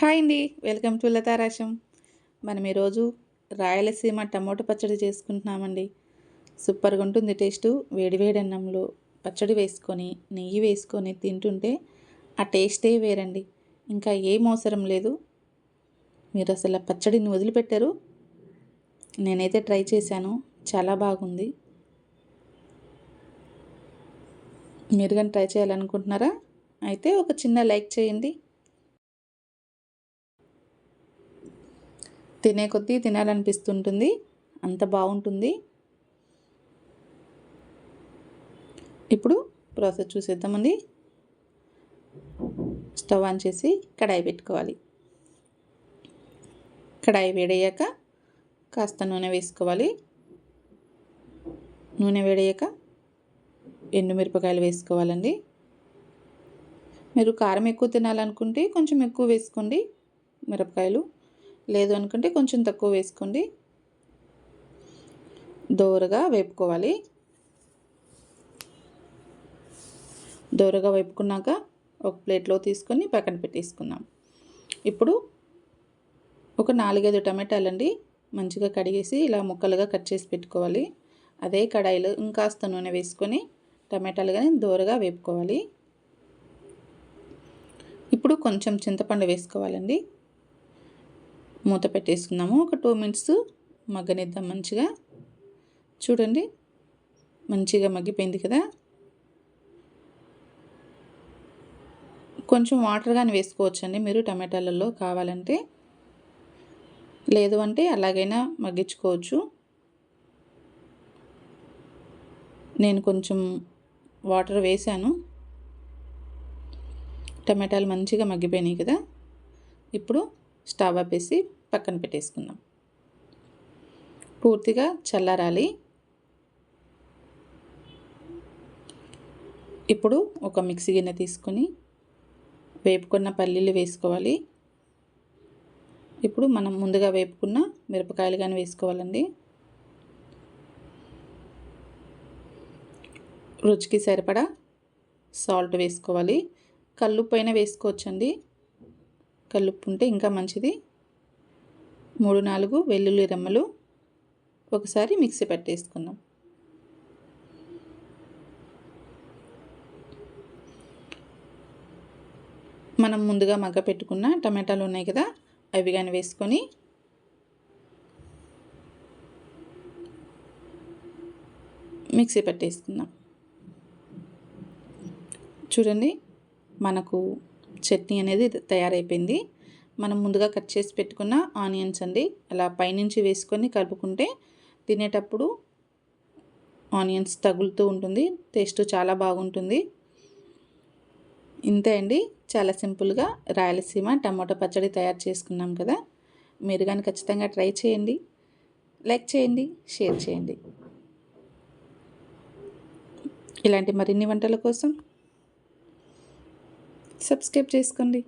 Hi అండి. Welcome to లతారాశం మనం ఈరోజు రాయలసీమ టమోటా పచ్చడి చేసుకుంటున్నామండి. సూపర్గా ఉంటుంది టేస్ట్. వేడివేడి అన్నంలో పచ్చడి వేసుకొని నెయ్యి వేసుకొని తింటుంటే ఆ టేస్టే వేరండి. ఇంకా ఏం అవసరం లేదు. మీరు అసలు పచ్చడిని వదిలిపెట్టారు. నేనైతే ట్రై చేశాను. చాలా బాగుంది. మీరు కానీ ట్రై చేయాలనుకుంటున్నారా? అయితే ఒక చిన్న లైక్ చేయండి. తినే కొద్దీ తినాలనిపిస్తుంటుంది. అంత బాగుంటుంది. ఇప్పుడు ప్రాసెస్ చూసేద్దామండి స్టవ్ ఆన్ చేసి కడాయి పెట్టుకోవాలి. కడాయి వేడయ్యాక కాస్త నూనె వేసుకోవాలి. నూనె వేడయ్యాక ఎండుమిరపకాయలు వేసుకోవాలండి. మీరు కారం ఎక్కువ తినాలనుకుంటే కొంచెం ఎక్కువ వేసుకోండి మిరపకాయలు. లేదు అనుకుంటే కొంచెం తక్కువ వేసుకోండి. దోరగా వేపుకోవాలి. దోరగా వేపుకున్నాక ఒక ప్లేట్లో తీసుకొని పక్కన పెట్టేసుకుందాం. ఇప్పుడు ఒక నాలుగైదు టమాటాలు అండి మంచిగా కడిగేసి ఇలా ముక్కలుగా కట్ చేసి పెట్టుకోవాలి. అదే కడాయిలో ఇంకాస్త నూనె వేసుకొని టమాటాలు కానీ దోరగా వేపుకోవాలి. ఇప్పుడు కొంచెం చింతపండు వేసుకోవాలండి. మూత పెట్టేసుకుందాము. ఒక టూ మినిట్స్ మగ్గనిద్దాం మంచిగా. చూడండి మంచిగా మగ్గిపోయింది కదా. కొంచెం వాటర్ కానీ వేసుకోవచ్చండి. మీరు టమాటాలలో కావాలంటే లేదు అంటే అలాగైనా మగ్గించుకోవచ్చు. నేను కొంచెం వాటర్ వేసాను టమాటాలు మంచిగా మగ్గిపోయినాయి కదా. ఇప్పుడు స్టవ్ ఆపేసి పక్కన పెట్టేసుకుందాం. పూర్తిగా చల్లారాలి. ఇప్పుడు ఒక మిక్సీ గిన్నె తీసుకొని వేపుకున్న పల్లీలు వేసుకోవాలి. ఇప్పుడు మనం ముందుగా వేపుకున్న మిరపకాయలు కానీ వేసుకోవాలండి. రుచికి సరిపడా సాల్ట్ వేసుకోవాలి. కల్లుప్పు అయినా వేసుకోవచ్చండి. కలుపు ఉంటే ఇంకా మంచిది. మూడు నాలుగు వెల్లుల్లి రెమ్మలు. ఒకసారి మిక్సీ పెట్టేసుకుందాం. మనం ముందుగా మగ్గ పెట్టుకున్న టమాటాలు ఉన్నాయి కదా అవి కానీ వేసుకొని మిక్సీ పెట్టేసుకుందాం. చూడండి మనకు చట్నీ అనేది తయారైపోయింది. మనం ముందుగా కట్ చేసి పెట్టుకున్న ఆనియన్స్ అండి. అలా పైనుంచి వేసుకొని కలుపుకుంటే తినేటప్పుడు ఆనియన్స్ తగులుతూ ఉంటుంది. టేస్ట్ చాలా బాగుంటుంది. ఇంతే అండి. చాలా సింపుల్గా రాయలసీమ టమాటో పచ్చడి తయారు చేసుకున్నాం కదా. మీరు కానీ ఖచ్చితంగా ట్రై చేయండి. లైక్ చేయండి షేర్ చేయండి. ఇలాంటి మరిన్ని వంటల కోసం సబ్స్క్రైబ్ చేసుకోండి.